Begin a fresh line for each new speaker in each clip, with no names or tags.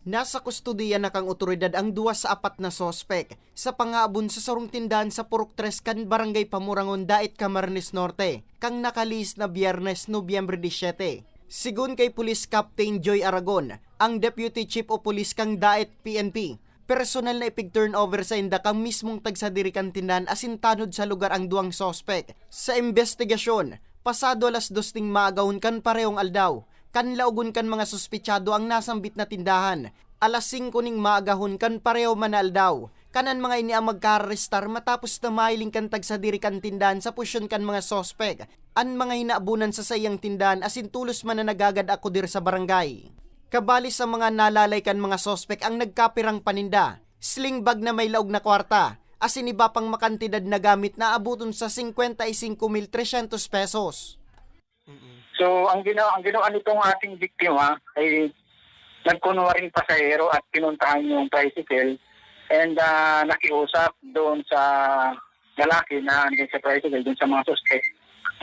Nasa kustudiya na kang otoridad ang duwa sa apat na sospek sa pangaabon sa sarong tindahan sa Purok 3 kan Barangay Pamurangon Dait Camarines Norte kang nakalis na Biyernes Nobyembre 17. Sigun kay Police Captain Joy Aragon, ang Deputy Chief of Police kang Dait PNP, personal na ipig turnover sa inda kang mismong tagsadiri kan tindahan asintanod sa lugar ang duwang sospek. Sa investigasyon, pasado alas dos ting maagawon kan parehong aldaw, kan laugon kan mga suspitsado ang nasambit na tindahan. Alas 5 ning maagahon kan pareho manal daw. Kanan mga ini ang magkarestar matapos na mailing kan tagsadiri kan tindahan sa pusyon kan mga sospek. An mga hinaabunan sa sayang tindahan asin tulos man na nagagad ako dir sa barangay. Kabali sa mga nalalay kan mga sospek ang nagkapirang paninda. Sling bag na may laog na kwarta. Asin iba pang makantidad na gamit na abuton sa 55,300 pesos.
So, ang ginawa, ang ginawa nitong ating biktima ay nagkunwa rin pasahero at pinuntahan yung tricycle and ah, nakiusap doon sa lalaki na andun sa tricycle, doon sa mga suspect,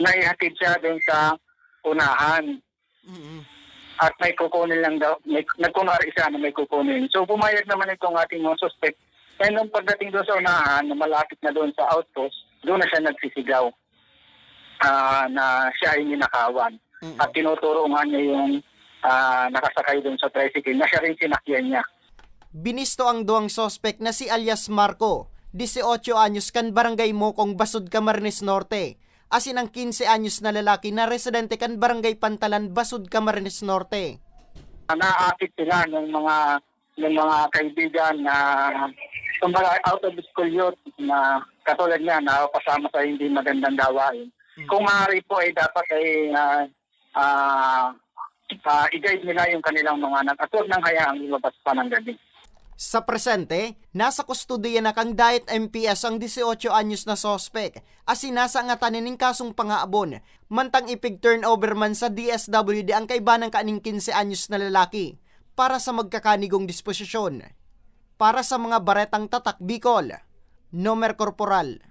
na ihatid siya doon sa unahan. At may kukunin lang daw, may, nagkunwari siya na may kukunin. So, pumayag naman itong ating mga suspect. And nung pagdating doon sa unahan, na malapit na doon sa outpost, doon na siya nagsisigaw ah, na siya ay ninakawan. At tinuturo nga niya yung ah, nakasakay doon sa tricycle na siya rin sinakyan niya.
Binisto ang duwang sospek na si alias Marco, 18 anyos kan barangay Mokong Basud Camarines Norte. Asin ang 15 anyos na lalaki na residente kan barangay Pantalan Basud Camarines Norte.
Naakit sila ng mga ng mga kaibigan na kumbaga out of school youth na katulad niya na pasama sa hindi magandang gawain. Kung maaari po ay dapat ay ah, ah, ah, i-guide nila yung kanilang mga anak at huwag nang hayaang lumabas pa ng gabi.
Sa presente, nasa kustudiya na kang Diet MPS ang 18 anyos na sospek. Asin nasa nga tanining kasong pangaabon mantang ipig turnover man sa DSWD ang kaiba ng kaning 15 anyos na lalaki. Para sa magkakanigong disposisyon. Para sa mga baretang tatak Bicol, Nomer Corporal